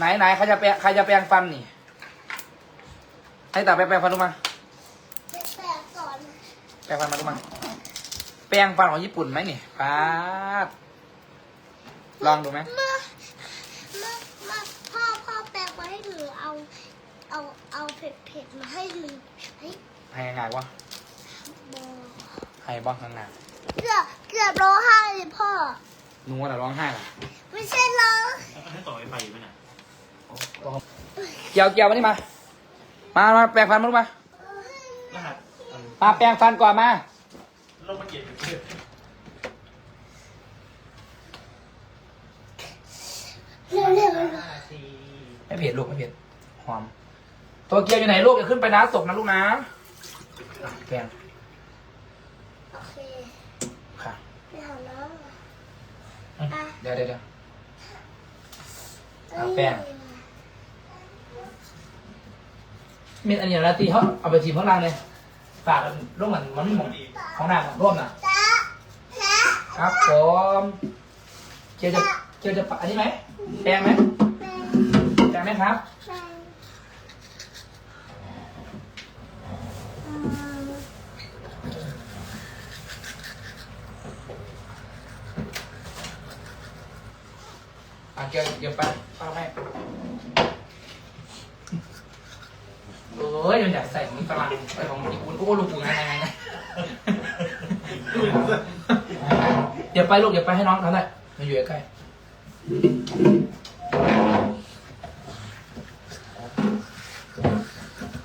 ไหนไหนใครจะแปรงใครจะแปรงฟันนี่ ให้ตาไปแปรงฟันดูมาแปะก่อนแปรงฟันมาดูมาแปรงฟันของญี่ปุ่นไหมนี่ป๊าดลองดูไหมเมื่อเมื่อเมื่อพ่อพ่อแปลมาให้หนูเอา เอาเอาเผ็ดเผ็ดๆมาให้หนูเฮ้ยให้ง่ายๆวะบอให้บ้องง่ายเกือบเกือบร้องไห้เลยพ่อ ๆหนูว่าแต่ร้องไห้ล่ะ ไม่ใช่ร้อง ให้ต่อไฟไฟอยู่ไหมน่ะ เกี่ยวเกี่ยวมานี่มา มามาแปรงฟันมาดูมา รหัสอันมาแปรงฟันก่อนมาลงมาเก็บเพื่อนเร็วเร็วห้าทีไม่เผ็ดลูกไม่เผ็ดหอมตัวเกียวอยู่ไหนลูกอย่าขึ้นไปนะตกนะลูกนะอะแปรงโอเคค่ะไม่เอาน้องอืมเดี๋ยวเดี๋ยวเดี๋ยว เอาแป้ง เมีอันนี้นะตีเขาเอาไปทีมข้างล่างเลยฝากร่วมกันมันไม่หมดของหน้าของร่วมนะครับผมเกียวจะเกียวจะปะอันนี้ไหมแปงไหมแปงไหมครับอะเกียวเกียวไปเข้าให้โอ้ยมันอยากใส่ของฝรั่งใส่ของญี่ปุ่นโอ้ลูกกูไงไงไงไงเดี๋ยวไปลูกเดี๋ยวไปให้น้องทำได้มาอยู่ใกล้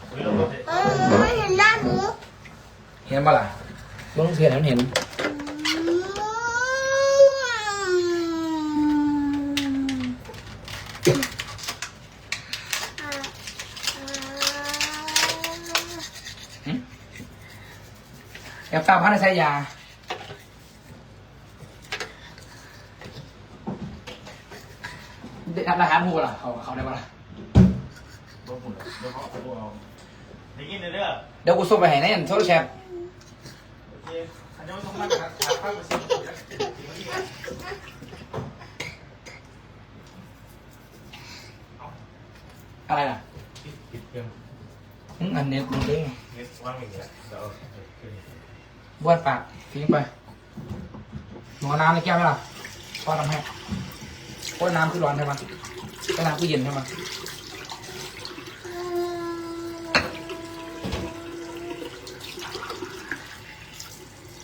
เฮ้ยเราก็จะเออไม่เห็นหน้าหนูเห็นปะล่ะลงเทียนให้มัน เห็นแอบตามพันในใช้ยาได้รับอาหารหูล่ะ เขาเขาได้ปะล่ะลงหุ่นเดี๋ยวเขาเอาเอาได้ยินเลยเด้อเดี๋ยวกูส่งไปให้ในอันโทรแชทโอเคอันนี้ต้องมาครับถ่ายภาพไปสิอะไรล่ะปิดเครื่องอืมอันเน็ตมันเด้ง เน็ตว่างอย่างเงี้ยเดี๋ยวเอาขึ้น บ้วนปากทิ้งไปหนูเอาน้ำในแก้วไหมล่ะพ่อทำให้เพราะน้ำคือร้อนใช่ไหมแต่น้ำคือเย็นใช่ไหม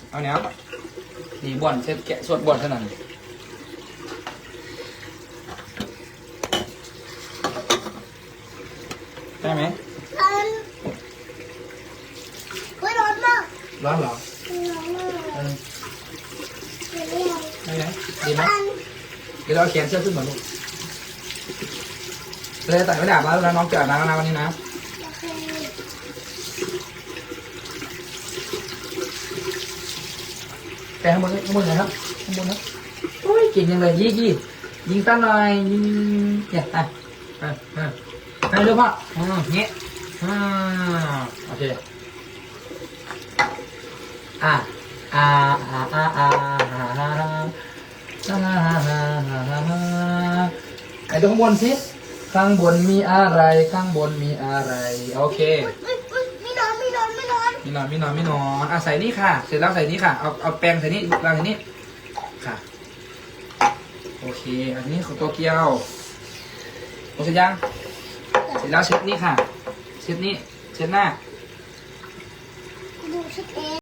เอาเนี้ยดีบ่อนเช็ดแกะสวดบ่อนเท่านั้นได้ไหมร้อนเฮ้ยร้อนมากร้อนเหรอ ได้ไหมดีไหมเดี๋ยวเราเขียนเสื้อขึ้นหมาลูกเลยแต่ไม่ด้อาบน้ำแล้วน้องจะอาบน้ำแล้วนะวันนี้นะแต่ข้างบนข้างบนเลยครับข้างบนนะโอ้ยเก่งยังเลยยี่ยี่ยิงตั้งหน่อยยิงเนี่ยอะอะอะไปเร็วพ่ออืมเงี้ยอ่าโอเคอะ อาอาอาอาอาอาไอ้ตรงบนสิข้างบนมีอะไร ข้างบนมีอะไร โอเคม่นอนม่นอนม่นอนม่นอนม่นอนม่นอนอะใส่นี่ค่ะ เสร็จแล้วใส่นี่ค่ะ เอาเอาแปรงใส่นี่วางใส่นี่ค่ะ โอเค อันนี้ของตัวเกียวโอเคยัง เสร็จแล้วเช็ดนี่ค่ะ เช็ดนี่ เช็ดหน้าดูเช็ดเอง